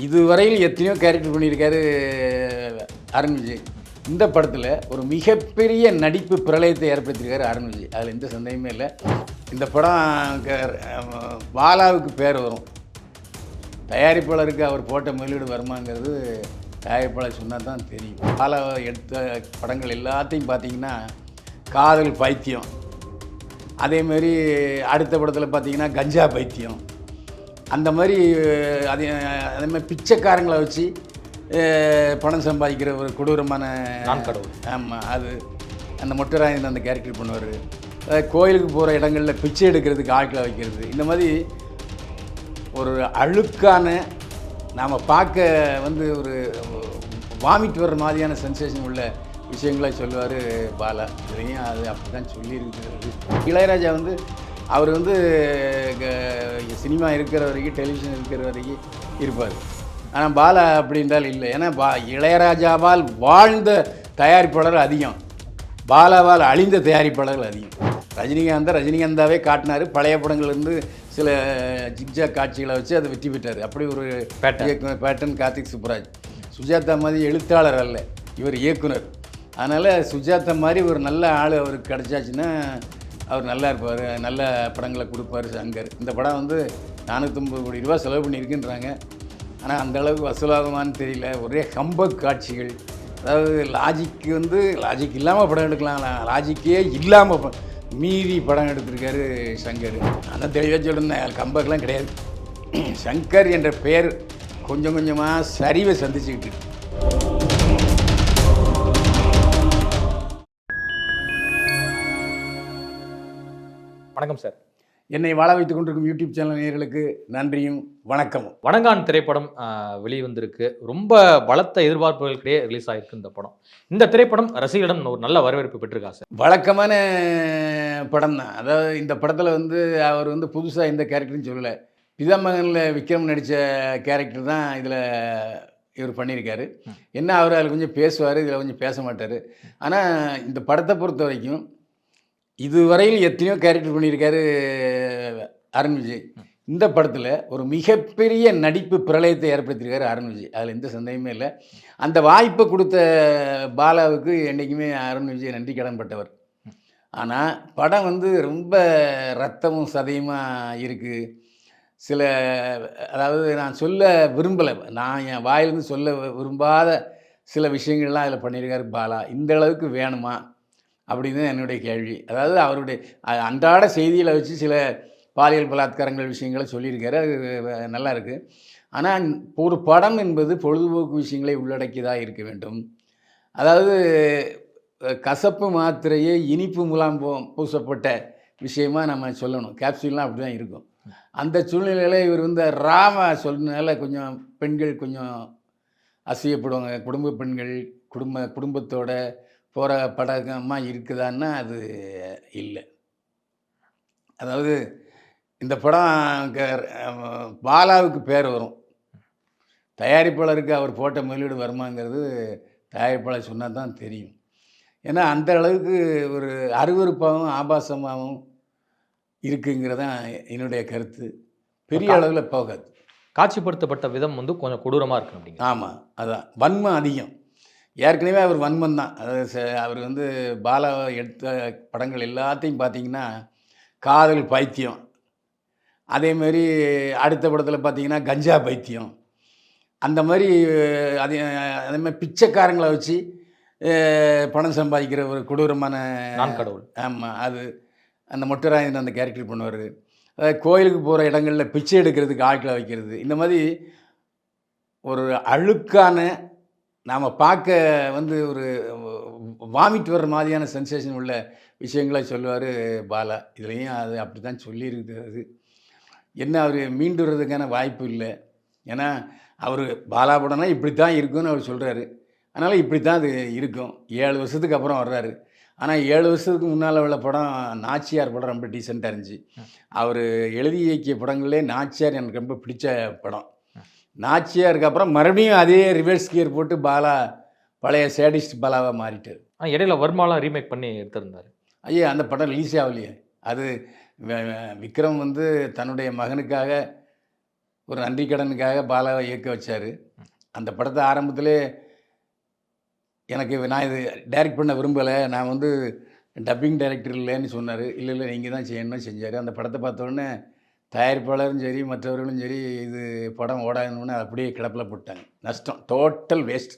இதுவரையில் எத்தனையோ கேரக்டர் பண்ணியிருக்காரு அருண் விஜய். இந்த படத்தில் ஒரு மிகப்பெரிய நடிப்பு பிரளயத்தை ஏற்படுத்தியிருக்காரு அருண் விஜய். அதில் எந்த சந்தேகமே இல்லை. இந்த படம் க- பாலாவுக்கு பேர் வரும். தயாரிப்பாளருக்கு அவர் போட்ட முதலீடு வருமாங்கிறது தயாரிப்பாளர் சொன்னால் தான் தெரியும். பாலா எடுத்த படங்கள் எல்லாத்தையும் பார்த்தீங்கன்னா காதல் பைத்தியம். அதேமாரி அடுத்த படத்தில் பார்த்தீங்கன்னா கஞ்சா பைத்தியம். அந்த மாதிரி அதே அதே மாதிரி பிச்சைக்காரங்களை வச்சு பணம் சம்பாதிக்கிற ஒரு கொடூரமான நான் கடவுள். ஆமாம் அது அந்த மொட்டராயன் அந்த கேரக்டர் பண்ணுவார். கோயிலுக்கு போகிற இடங்களில் பிச்சை எடுக்கிறதுக்கு ஆட்களை வைக்கிறது. இந்த மாதிரி ஒரு அழுக்கான நாம் பார்க்க வந்து ஒரு வாமிட் வர்ற மாதிரியான சென்சேஷன் உள்ள விஷயங்களை சொல்லுவார் பாலா. இதுலேயும் அது அப்படி தான் சொல்லியிருக்கிறது. இளையராஜா வந்து அவர் வந்து சினிமா இருக்கிற வரைக்கும் டெலிவிஷன் இருக்கிற வரைக்கும் இருப்பார். ஆனால் பாலா அப்படின்றால் இல்லை. ஏன்னா பா இளையராஜாவால் வாழ்ந்த தயாரிப்பாளர் அதிகம். பாலாவால் அழிந்த தயாரிப்பாளர்கள் அதிகம். ரஜினிகாந்தை ரஜினிகாந்தாவே காட்டினார். பழைய படங்கள்லேருந்து சில ஜிக்ஜா காட்சிகளை வச்சு அதை வெற்றி பெற்றார். அப்படி ஒரு. இயக்குனர் பேட்டன் கார்த்திக் சுப்ராஜ் சுஜாதா மாதிரி எழுத்தாளர் அல்ல. இவர் இயக்குனர். அதனால் சுஜாதா மாதிரி ஒரு நல்ல ஆள் அவருக்கு கிடைச்சாச்சுன்னா அவர் நல்லா இருப்பார் நல்ல படங்களை கொடுப்பார் சங்கர். இந்த படம் வந்து நானூற்றம்பது கோடி ரூபா செலவு பண்ணியிருக்குன்றாங்க. ஆனால் அந்தளவுக்கு வசூலாகுமான்னு தெரியல. ஒரே கம்பக் காட்சிகள். அதாவது லாஜிக் வந்து லாஜிக் இல்லாமல் படம் எடுக்கலாம். லாஜிக்கே இல்லாமல் மீறி படம் எடுத்திருக்காரு சங்கர். ஆனால் தெளிவாக சொல்லியிருந்தேன். கம்பக்கெலாம் கிடையாது. சங்கர் என்ற பெயர் கொஞ்சம் கொஞ்சமாக சரிவை சந்திச்சுக்கிட்டு வணக்கம் சார் என்னை வாழ வைத்துக் கொண்டிருக்கும் யூடியூப் சேனல் நேயர்களுக்கு நன்றியும் வணக்கமும். வணங்கான் திரைப்படம் வெளிவந்திருக்கு. ரொம்ப பலத்த எதிர்பார்ப்புகளுக்கிடையே ரிலீஸ் ஆயிருக்கு இந்த படம். இந்த திரைப்படம் ரசிகர்களிடம் ஒரு நல்ல வரவேற்பு பெற்றிருக்கா சார் வழக்கமான படம் தான். அதாவது இந்த படத்தில் வந்து அவர் வந்து புதுசாக எந்த கேரக்டரும் சொல்லலை. பிதாமகனில் விக்ரம் நடித்த கேரக்டர் தான் இதில் இவர் பண்ணியிருக்காரு. என்ன அவர் அதில் கொஞ்சம் பேசுவார் இதில் கொஞ்சம் பேச மாட்டார். ஆனால் இந்த படத்தை பொறுத்த வரைக்கும் இதுவரையில் எத்தனையோ கேரக்டர் பண்ணியிருக்காரு அருண் விஜய். இந்த படத்தில் ஒரு மிகப்பெரிய நடிப்பு பிரளயத்தை ஏற்படுத்தியிருக்காரு அருண் விஜய். அதில் எந்த சந்தேகமே இல்லை. அந்த வாய்ப்பை கொடுத்த பாலாவுக்கு என்றைக்குமே அருண் விஜய் நன்றி கடன்பட்டவர் ஆனால் படம் வந்து ரொம்ப ரத்தமும் சதையுமாக இருக்குது சில அதாவது நான் சொல்ல விரும்பலை. நான் என் வாயிலிருந்து சொல்ல விரும்பாத சில விஷயங்கள்லாம் அதில் பண்ணியிருக்காரு பாலா. இந்த அளவுக்கு வேணுமா? அப்படின்னு என்னுடைய கேள்வி. அதாவது அவருடைய அன்றாட செய்தியில் வச்சு சில பாலியல் பலாத்காரங்கள் விஷயங்களை சொல்லியிருக்காரு. அது நல்லா இருக்குது ஆனால் ஒரு படம் என்பது பொழுதுபோக்கு விஷயங்களை உள்ளடக்கியதாக இருக்க வேண்டும். அதாவது கசப்பு மாத்திரையே இனிப்பு முலாம் பூசப்பட்ட விஷயமா நம்ம சொல்லணும். கேப்சூல்லாம் அப்படி தான் இருக்கும். அந்த சூழ்நிலையில் இவர் வந்து ராம சொன்னனால கொஞ்சம் பெண்கள் கொஞ்சம் அசியப்படுவாங்க. குடும்ப பெண்கள் குடும்ப குடும்பத்தோட போகிற படகமாக இருக்குதான்னா அது இல்லை. அதாவது இந்த படம் பாலாவுக்கு பேர் வரும். தயாரிப்பாளருக்கு அவர் போட்ட முதலீடு வருமாங்கிறது தயாரிப்பாளர் சொன்னால் தான் தெரியும். ஏன்னா அந்த அளவுக்கு ஒரு அருவருப்பாகவும் ஆபாசமாகவும் இருக்குங்கிறதான் என்னுடைய கருத்து. பெரிய அளவில் போகாது. காட்சிப்படுத்தப்பட்ட விதம் வந்து கொஞ்சம் கொடூரமா இருக்கு அப்படிங்க. ஆமாம் அதான். வன்மம் அதிகம். ஏற்கனவே அவர் வன்மம் தான். அதாவது அவர் வந்து பாலா எடுத்த படங்கள் எல்லாத்தையும் பார்த்தீங்கன்னா காதல் பைத்தியம். அதேமாரி அடுத்த படத்தில் பார்த்தீங்கன்னா கஞ்சா பைத்தியம். அந்த மாதிரி அதே அதே மாதிரி பிச்சைக்காரங்களை வச்சு பணம் சம்பாதிக்கிற ஒரு கொடூரமான நான் கடவுள். ஆமாம் அது அந்த மொட்டராயன் அந்த கேரக்டர் பண்ணுவார். அதாவது கோயிலுக்கு போகிற இடங்களில் பிச்சை எடுக்கிறதுக்கு ஆட்களை வைக்கிறது. இந்த மாதிரி ஒரு அழுக்கான நாம் பார்க்க வந்து ஒரு வாமிட் வர்ற மாதிரியான சென்சேஷன் உள்ள விஷயங்களை சொல்லுவார் பாலா. இதுலேயும் அது அப்படி தான் சொல்லியிருக்கிறது என்ன அவர் மீண்டு வர்றதுக்கான வாய்ப்பு இல்லை. ஏன்னா அவர் பாலா படம்னா இப்படி தான் இருக்கும்னு அவர் சொல்கிறாரு அதனால் இப்படி தான் அது இருக்கும். ஏழு வருஷத்துக்கு அப்புறம் வர்றாரு. ஆனால் ஏழு வருஷத்துக்கு முன்னால் உள்ள படம் நாச்சியார் படம் ரொம்ப டீசெண்டாக இருந்துச்சு. அவர் எழுதி இயக்கிய படங்களே நாச்சியார் எனக்கு ரொம்ப பிடிச்ச படம். நாச்சியாருக்கு அப்புறம் மறுபடியும் அதே ரிவர்ஸ் கியர் போட்டு பாலா பழைய சேடிஸ்ட் பாலாவாக மாறிட்டார். ஆனா, இடையில வர்மாலாம் ரீமேக் பண்ணி எடுத்திருந்தாரு. ஐயா அந்த படம் ரிலீஸே ஆகலையே. அது விக்ரம் வந்து தன்னுடைய மகனுக்காக ஒரு நன்றி கடனுக்காக பாலாவை இயக்க வச்சார். அந்த படத்தை ஆரம்பத்திலே எனக்கு நான் இது டைரக்ட் பண்ண விரும்பலை. நான் வந்து டப்பிங் டைரக்டர் இல்லைன்னு சொன்னார். இல்லை இல்லை நீங்கள் தான் செய்யணும்னு செஞ்சார். அந்த படத்தை பார்த்த உடனே தயாரிப்பாளரும் சரி மற்றவர்களும் சரி இது படம் ஓடாதுன்னு அப்படியே கிடப்பில் போட்டாங்க. நஷ்டம். டோட்டல் வேஸ்ட்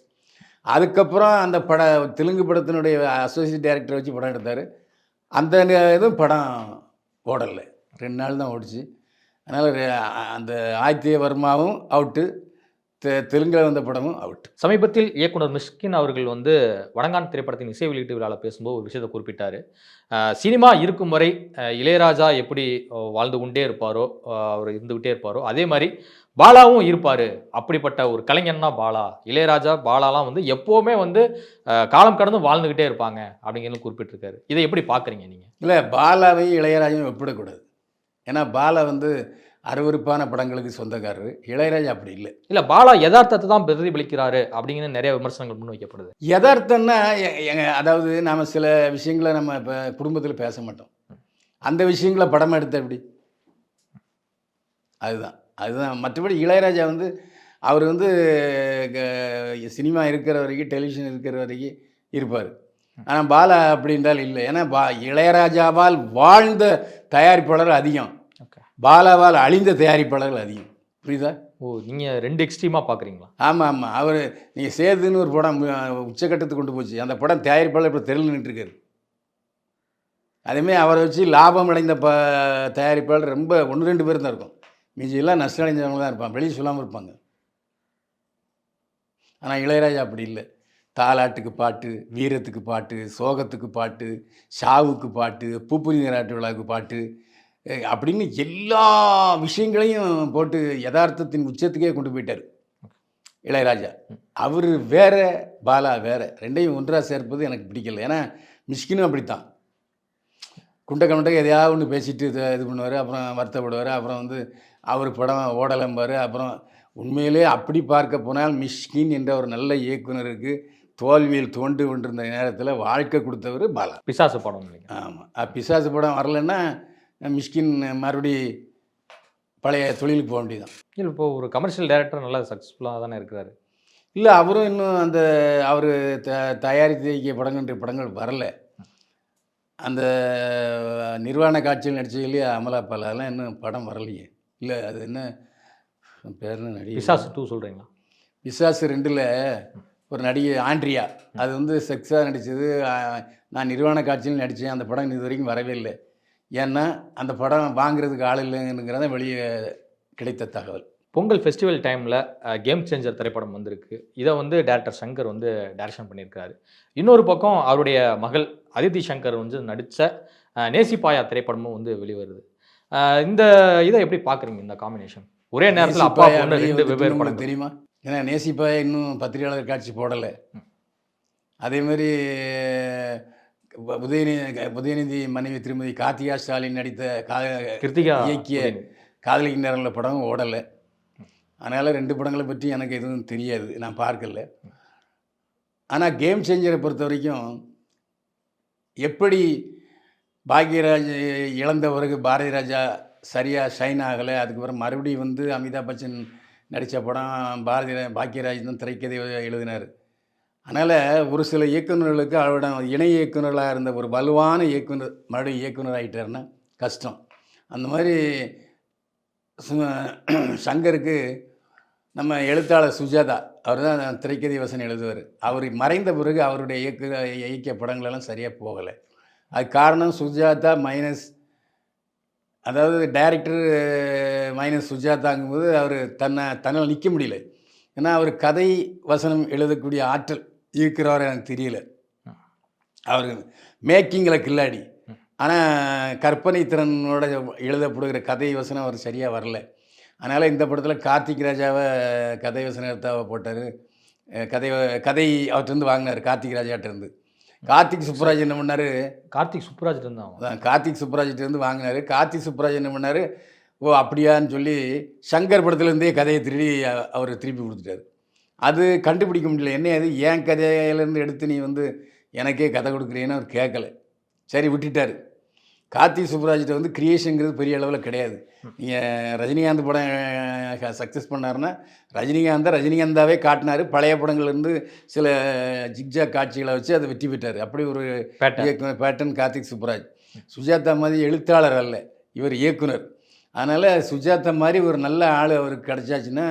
அதுக்கப்புறம் அந்த பட தெலுங்கு படத்தினுடைய அசோசியேட் டைரக்டர் வச்சு படம் எடுத்தார். அந்த இதுவும் படம் ஓடலை. ரெண்டு நாள் தான் ஓடிச்சு. அதனால் அந்த ஆதித்ய வர்மாவும் அவுட்டு தெலுங்கில் வந்த படமும் அவுட் சமீபத்தில் இயக்குனர் மிஷ்கின் அவர்கள் வந்து வடங்கான் திரைப்படத்தின் இசை வெளியீட்டு விழாவில் பேசும்போது ஒரு விஷயத்தை குறிப்பிட்டார். சினிமா இருக்கும் வரை இளையராஜா எப்படி வாழ்ந்து கொண்டே இருப்பாரோ அவர் இருந்துகிட்டே இருப்பாரோ அதே மாதிரி பாலாவும் இருப்பார். அப்படிப்பட்ட ஒரு கலைஞன் தான் பாலா. இளையராஜா பாலாலாம் வந்து எப்போவுமே வந்து காலம் கடந்து வாழ்ந்துக்கிட்டே இருப்பாங்க அப்படிங்கிறது குறிப்பிட்டிருக்காரு. இதை எப்படி பார்க்குறீங்க நீங்கள் இல்லை பாலாவையும் இளையராஜையும் ஒப்பிடக்கூடாது. ஏன்னா பாலா வந்து அருவருப்பான படங்களுக்கு சொந்தக்காரர். இளையராஜா அப்படி இல்லை. இல்லை பாலா யதார்த்தத்தை தான் பிரதிபலிக்கிறாரு அப்படிங்கிற நிறைய விமர்சனங்கள் முன் வைக்கப்படுது யதார்த்தம்னா எ- எங்க அதாவது நாம் சில விஷயங்களை நம்ம இப்போ குடும்பத்தில் பேச மாட்டோம். அந்த விஷயங்களை படம் எடுத்த எப்படி? அதுதான். அதுதான். மற்றபடி இளையராஜா வந்து அவர் வந்து சினிமா இருக்கிற வரைக்கும் டெலிவிஷன் இருக்கிற வரைக்கும் இருப்பார். ஆனால் பாலா அப்படின்றால் இல்லை. ஏன்னா பா இளையராஜாவால் வாழ்ந்த தயாரிப்பாளர்கள் அதிகம். பாலாவால் அழிந்த தயாரிப்பாளர்கள் அதிகம். புரியுதா? ஓ நீங்கள் ரெண்டு எக்ஸ்ட்ரீமாக பார்க்குறீங்களா ஆமாம் ஆமாம் அவர் நீங்கள் சேதுன்னு ஒரு படம் உச்சக்கட்டத்துக்கு கொண்டு போச்சு. அந்த படம் தயாரிப்பாளர் இப்போ தெருவில் நின்றுருக்காரு. அதேமாதிரி அவரை வச்சு லாபம் அடைந்த ப தயாரிப்பாளர் ரொம்ப ஒன்று ரெண்டு பேர் தான் இருக்கும். மீதி எல்லாம் நஷ்டம் அடைஞ்சவங்க தான் இருப்பாங்க. வெளியே சொல்லாமல் இருப்பாங்க. ஆனால் இளையராஜா அப்படி இல்லை. தாலாட்டுக்கு பாட்டு வீரத்துக்கு பாட்டு சோகத்துக்கு பாட்டு சாவுக்கு பாட்டு பூப்புரி நீராட்டு விழாவுக்கு பாட்டு அப்படின்னு எல்லா விஷயங்களையும் போட்டு யதார்த்தத்தின் உச்சத்துக்கே கொண்டு போயிட்டார். இளையராஜா. அவர் வேற பாலா வேற. ரெண்டையும் ஒன்றாக சேர்ப்பது எனக்கு பிடிக்கல. ஏன்னா மிஷ்கினும் அப்படித்தான். குண்டை கமண்டை எதையாவது ஒன்று பேசிட்டு இது இது பண்ணுவார் அப்புறம் வருத்தப்படுவார் அப்புறம் வந்து அவர் படம் ஓடலம்பார் அப்புறம் உண்மையிலே அப்படி பார்க்க போனால் மிஷ்கின் என்ற ஒரு நல்ல இயக்குனருக்கு தோல்வியில் தோண்டு கொண்டிருந்த நேரத்தில் வாழ்க்கை கொடுத்தவர் பாலா. பிசாசு படம் ஆமாம் பிசாசு படம் வரலன்னா மிஷ்கின் மறுபடி பழைய தொழிலுக்கு போக வேண்டியதுதான். இல்லை இப்போ ஒரு கமர்ஷியல் டைரக்டர் நல்லா சக்ஸஸ்ஃபுல்லாக தானே இருக்கிறாரு. இல்லை அவரும் இன்னும் அந்த அவர் த தயாரித்து இயக்கிய படங்கள்ன்ற படங்கள் வரல. அந்த நிர்வாண காட்சியில் நடிச்சதுலேயே அமலா பாலாலாம் இன்னும் படம் வரலையே. இல்லை அது என்ன பேர்னு நடிகை? பிசாசு டூ சொல்கிறீங்களா பிசாசு ரெண்டில் ஒரு நடிகை ஆண்ட்ரியா. அது வந்து செக்ஸாக நடித்தது நான் நிர்வாண காட்சியில் நடித்தேன் அந்த படம் இது வரைக்கும் வரவே இல்லை. ஏன்னா அந்த படம் வாங்குறதுக்கு ஆள் இல்லைங்கிறத வெளியே கிடைத்த தகவல். பொங்கல் ஃபெஸ்டிவல் டைமில் கேம் சேஞ்சர் திரைப்படம் வந்திருக்கு. இதை வந்து டேரக்டர் சங்கர் வந்து டைரக்ஷன் பண்ணியிருக்காரு. இன்னொரு பக்கம் அவருடைய மகள் அதித்தி சங்கர் வந்து நடித்த நேசிப்பாயா திரைப்படமும் வந்து வெளிவருது. இந்த இதை எப்படி பார்க்குறீங்க இந்த காம்பினேஷன் ஒரே நேரத்தில் அப்பா ரெண்டு வெவ்வேறு படம் தெரியுமா? ஏன்னா நேசிப்பாயா இன்னும் பத்திரிகையாளர் காட்சி போடலை. அதே மாதிரி உதயநிதி உதயநிதி மனைவி திருமதி கார்த்திகா ஸ்டாலின் நடித்த கா கிருத்திகா இயக்கிய. காதலிக்கு நேரங்கள படம் ஓடலை. அதனால் ரெண்டு படங்களை பற்றி எனக்கு எதுவும் தெரியாது. நான் பார்க்கல. ஆனால் கேம் சேஞ்சரை பொறுத்த வரைக்கும் எப்படி பாக்யராஜ் இழந்த பிறகு பாரதி ராஜா சரியாக ஷைன் ஆகலை அதுக்கப்புறம் மறுபடியும் வந்து அமிதாப் பச்சன் நடித்த படம் பாரதி பாக்யராஜ் தான் திரைக்கதை எழுதினார். அதனால் ஒரு சில இயக்குநர்களுக்கு அவரிடம் இணை இயக்குநர்களாக இருந்த ஒரு வலுவான இயக்குனர் மறுபடியும் இயக்குனர் ஆகிட்டாருன்னா கஷ்டம். அந்த மாதிரி சு- சங்கருக்கு நம்ம எழுத்தாளர் சுஜாதா அவர் தான் திரைக்கதை வசனம் எழுதுவார். அவர் மறைந்த பிறகு அவருடைய இயக்க இயக்கிய படங்களெல்லாம் சரியாக போகலை. அது காரணம் சுஜாதா மைனஸ் அதாவது டைரக்டர் மைனஸ் சுஜாதாங்கும்போது அவர் தன்னை தன்னால் நிற்க முடியல. ஏன்னா அவர் கதை வசனம் எழுதக்கூடிய ஆற்றல் இருக்கிறவர் எனக்கு தெரியல. அவர் மேக்கிங்கில் கில்லாடி. ஆனால் கற்பனை திறனோட எழுதப்படுகிற கதை வசனம் அவர் சரியாக வரல. அதனால் இந்த படத்தில் கார்த்திக் ராஜாவை கதை வசனத்தாவை போட்டார். கதை கதை அவர்கிட்டருந்து வாங்கினார் கார்த்திக் ராஜாட்டிருந்து கார்த்திக் சுப்புராஜ் என்ன பண்ணார்? கார்த்திக் சுப்ராஜ் இருந்தான் கார்த்திக் சுப்புராஜ்கிட்டேருந்து வாங்கினார். கார்த்திக் சுப்புராஜ் என்ன பண்ணார்? ஓ அப்படியான்னு சொல்லி சங்கர் படத்துலேருந்தே கதையை திருடி அவர் திருப்பி கொடுத்துட்டாரு. அது கண்டுபிடிக்க முடியல. என்ன அது ஏன் கதையிலேருந்து எடுத்து நீ வந்து எனக்கே கதை கொடுக்குறீன்னு அவர் கேட்கல. சரி விட்டுட்டார். கார்த்திக் சுப்ராஜ்கிட்ட வந்து கிரியேஷனுங்கிறது பெரிய அளவில் கிடையாது. நீங்கள் ரஜினிகாந்த் படம் சக்ஸஸ் பண்ணாருன்னா ரஜினிகாந்தை ரஜினிகாந்தாவே காட்டினார். பழைய படங்கள்லேருந்து சில ஜிக்ஜா காட்சிகளை வச்சு அதை வெற்றி பெற்றார். அப்படி ஒரு பேட்டர் இயக்குனர் பேட்டன் கார்த்திக் சுப்ராஜ் சுஜாதா மாதிரி எழுத்தாளர் அல்ல. இவர் இயக்குனர். அதனால் சுஜாதா மாதிரி ஒரு நல்ல ஆள் அவருக்கு கிடச்சாச்சுன்னா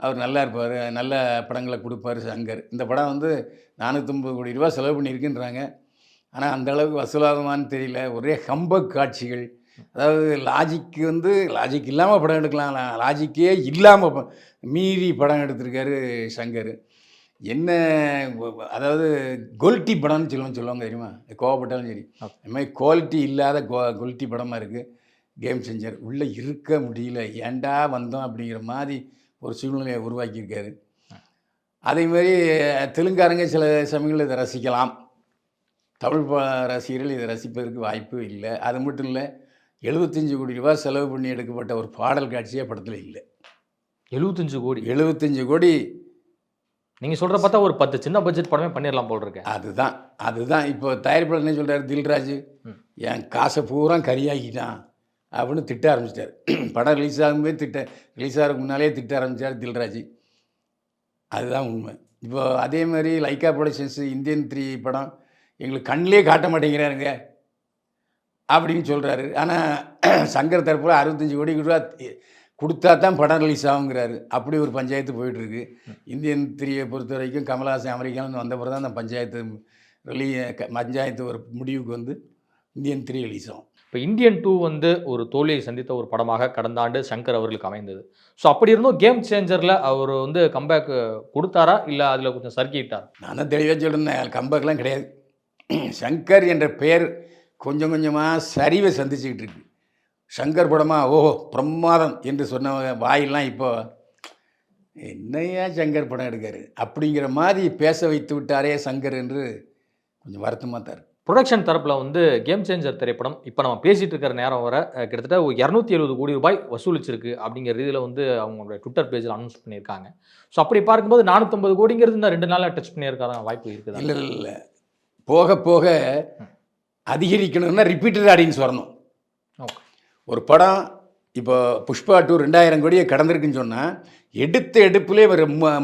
அவர் நல்லா இருப்பார் நல்ல படங்களை கொடுப்பாரு சங்கர். இந்த படம் வந்து நானூற்றம்பது கோடி ரூபா செலவு பண்ணியிருக்குன்றாங்க. ஆனால் அந்த அளவுக்கு வசூலாகுமான்னு தெரியல. ஒரே ஹம்பக் காட்சிகள். அதாவது லாஜிக்கு வந்து லாஜிக் இல்லாமல் படம் எடுக்கலாம். லாஜிக்கே இல்லாமல் மீறி படம் எடுத்திருக்காரு சங்கர். என்ன அதாவது கொல்ட்டி படம்னு சொல்லுவோம் சொல்லுவாங்க தெரியுமா? கோவப்பட்டாலும் சரி. அது மாதிரி குவாலிட்டி இல்லாத கோ கொல்ட்டி படமாக இருக்குது கேம் செஞ்சர் உள்ளே இருக்க முடியல. ஏன்டா வந்தோம் அப்படிங்கிற மாதிரி ஒரு சூழ்நிலையை உருவாக்கியிருக்காரு. அதே மாதிரி தெலுங்காரங்க சில சமயங்களில் இதை ரசிக்கலாம். தமிழ் ரசிகர்கள் இதை ரசிப்பதற்கு வாய்ப்பு இல்லை. அது மட்டும் இல்லை எழுபத்தஞ்சு கோடி ரூபாய் செலவு பண்ணி எடுக்கப்பட்ட ஒரு பாடல் காட்சியே படத்தில் இல்லை. எழுபத்தஞ்சு கோடி? எழுபத்தஞ்சு கோடி. நீங்க சொல்ற பார்த்தா ஒரு பத்து சின்ன பட்ஜெட் படமே பண்ணிடலாம் போல் இருக்கேன் அதுதான் அதுதான். இப்போ தயாரிப்பாளர் என்ன சொல்கிறார் தில்ராஜ். என் காசை பூரா கரியாக்கிட்டான் அப்படின்னு திட்ட ஆரம்பிச்சிட்டார். படம் ரிலீஸ் ஆகும்போது திட்ட ரிலீஸ் ஆகிறதுக்கு முன்னாலே திட்ட ஆரம்பித்தார் தில்ராஜ். அதுதான் உண்மை. இப்போ அதே மாதிரி லைக்கா ப்ரொடக்ஷன்ஸ் இந்தியன் த்ரீ படம் எங்களுக்கு கண்ணிலே காட்ட மாட்டேங்கிறாருங்க அப்படின்னு சொல்கிறாரு ஆனால் சங்கர் தரப்பில் அறுபத்தஞ்சு கோடி ரூபா கொடுத்தா தான் படம் ரிலீஸ் ஆகுங்கிறாரு. அப்படி ஒரு பஞ்சாயத்து போயிட்டுருக்கு. இந்தியன் த்ரீயை பொறுத்த வரைக்கும் கமல்ஹாசன் அமெரிக்காவிலேருந்து வந்த பிறகு தான் அந்த பஞ்சாயத்து ரிலீ க- பஞ்சாயத்து ஒரு முடிவுக்கு வந்து இந்தியன் த்ரீ ரிலீஸ் ஆகும். இப்போ இந்தியன் டூ வந்து ஒரு தோல்வியை சந்தித்த ஒரு படமாக கடந்த ஆண்டு சங்கர் அவர்களுக்கு அமைந்தது. ஸோ அப்படி இருந்தும் கேம் சேஞ்சரில் அவர் வந்து கம்பேக் கொடுத்தாரா? இல்லை அதில் கொஞ்சம் சர்க்கிட்டார் நான் தான் தெளிவாக சொல்லியிருந்தேன் கம்பேக்லாம் கிடையாது. சங்கர் என்ற பெயர் கொஞ்சம் கொஞ்சமாக சரிவை சந்திச்சுக்கிட்டு இருக்கு. சங்கர் படமா ஓஹோ பிரமாதம் என்று சொன்ன வாயெல்லாம் இப்போ என்னையா சங்கர் படம் எடுக்காரு? அப்படிங்கிற மாதிரி பேச வைத்து விட்டாரே சங்கர் என்று கொஞ்சம் வருத்தமாக தான் இருக்கு. ப்ரொடக்ஷன் தரப்பில் வந்து கேம் சேஞ்சர் திரைப்படம் இப்போ நம்ம பேசிட்டு இருக்கிற நேரம் வர கிட்டத்தட்ட ஒரு இரநூத்தி எழுபது கோடி ரூபாய் வசூலிச்சிருக்கு அப்படிங்கிற ரீதியில் வந்து அவங்களுடைய ட்விட்டர் பேஜில் அனௌன்ஸ் பண்ணியிருக்காங்க. ஸோ அப்படி பார்க்கும்போது நானூற்றம்பது கோடிங்கிறது இந்த ரெண்டு நாளாக டச் பண்ணியிருக்காத வாய்ப்பு இருக்குதா? இல்லை இல்லை போக போக அதிகரிக்கணும்னா ரிப்பீட்டட் ஆடியன்ஸ் வரணும். ஒரு படம் இப்போ புஷ்பா டூ ரெண்டாயிரம் கோடியை கடந்திருக்குன்னு சொன்னால் எடுத்த எடுப்புலேயே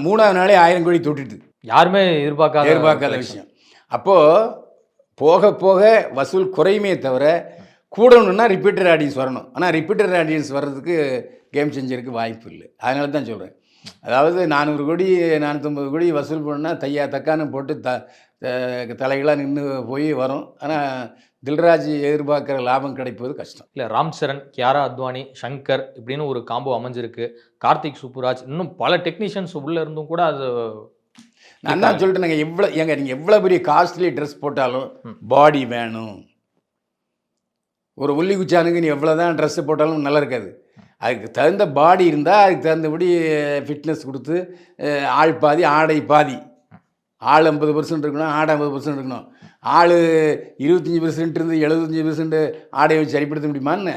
மூணாவது நாளே ஆயிரம் கோடி தொட்டுட்டு யாருமே எதிர்பார்க்காத எதிர்பார்க்காத விஷயம். அப்போது போக போக வசூல் குறையுமே தவிர கூடணும்னா ரிப்பீட்டர் ஆடியன்ஸ் வரணும். ஆனால் ரிப்பீட்டர் ஆடியன்ஸ் வர்றதுக்கு கேம் செஞ்சருக்கு வாய்ப்பு இல்லை. அதனால தான் சொல்கிறேன் அதாவது நானூறு கோடி நானூற்றம்பது கோடி வசூல் பண்ணால் தையா தக்கான்னு போட்டு த தலைகளாக நின்று போய் வரும். ஆனால் தில்ராஜ் எதிர்பார்க்குற லாபம் கிடைப்பது கஷ்டம். இல்லை ராம் சரண் கியாரா அத்வானி சங்கர் இப்படின்னு ஒரு காம்போ அமைஞ்சிருக்கு. கார்த்திக் சுப்புராஜ் இன்னும் பல டெக்னீஷியன்ஸ் உள்ளே இருந்தும் கூட அது நான் தான் சொல்லிட்டு நாங்கள் எவ்வளோ ஏங்க நீங்கள் எவ்வளோ பெரிய காஸ்ட்லி ட்ரெஸ் போட்டாலும் பாடி வேணும். ஒரு உள்ளி குச்சானுக்கு நீ எவ்வளோ தான் ட்ரெஸ்ஸு போட்டாலும் நல்லா இருக்காது. அதுக்கு தகுந்த பாடி இருந்தால் அதுக்கு தகுந்தபடி ஃபிட்னஸ் கொடுத்து ஆள் பாதி ஆடை பாதி. ஆள் ஐம்பது பர்சன்ட் இருக்கணும் ஆடை ஐம்பது பர்சன்ட் இருக்கணும். ஆள் இருபத்தஞ்சி பெர்சன்ட் இருந்து எழுபத்தஞ்சி பெர்சன்ட் ஆடையை வச்சு சரிப்படுத்த முடியுமான்னு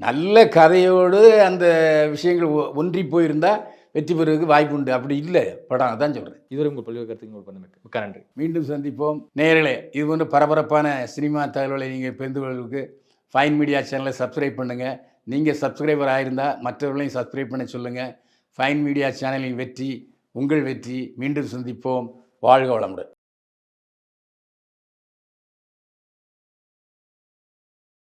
நல்ல கதையோடு அந்த விஷயங்கள் ஒன்றி போயிருந்தா வெற்றி பெறுவதற்கு வாய்ப்பு உண்டு. அப்படி இல்லை. படம் அதான் சொல்கிறேன் இதுவரை உங்கள் பல்வேறு கருத்துக்கு வந்து மிக்க நன்றி மீண்டும் சந்திப்போம். நேயர்களே இது போன்ற பரபரப்பான சினிமா தகவல்களை நீங்கள் பெருந்து கொள்வதற்கு ஃபைன் மீடியா சேனலை சப்ஸ்கிரைப் பண்ணுங்கள் நீங்கள் சப்ஸ்கிரைபர் ஆயிருந்தால் மற்றவர்களையும் சப்ஸ்கிரைப் பண்ண சொல்லுங்கள் ஃபைன் மீடியா சேனலின் வெற்றி உங்கள் வெற்றி. மீண்டும் சந்திப்போம். வாழ்க வளமுடன்.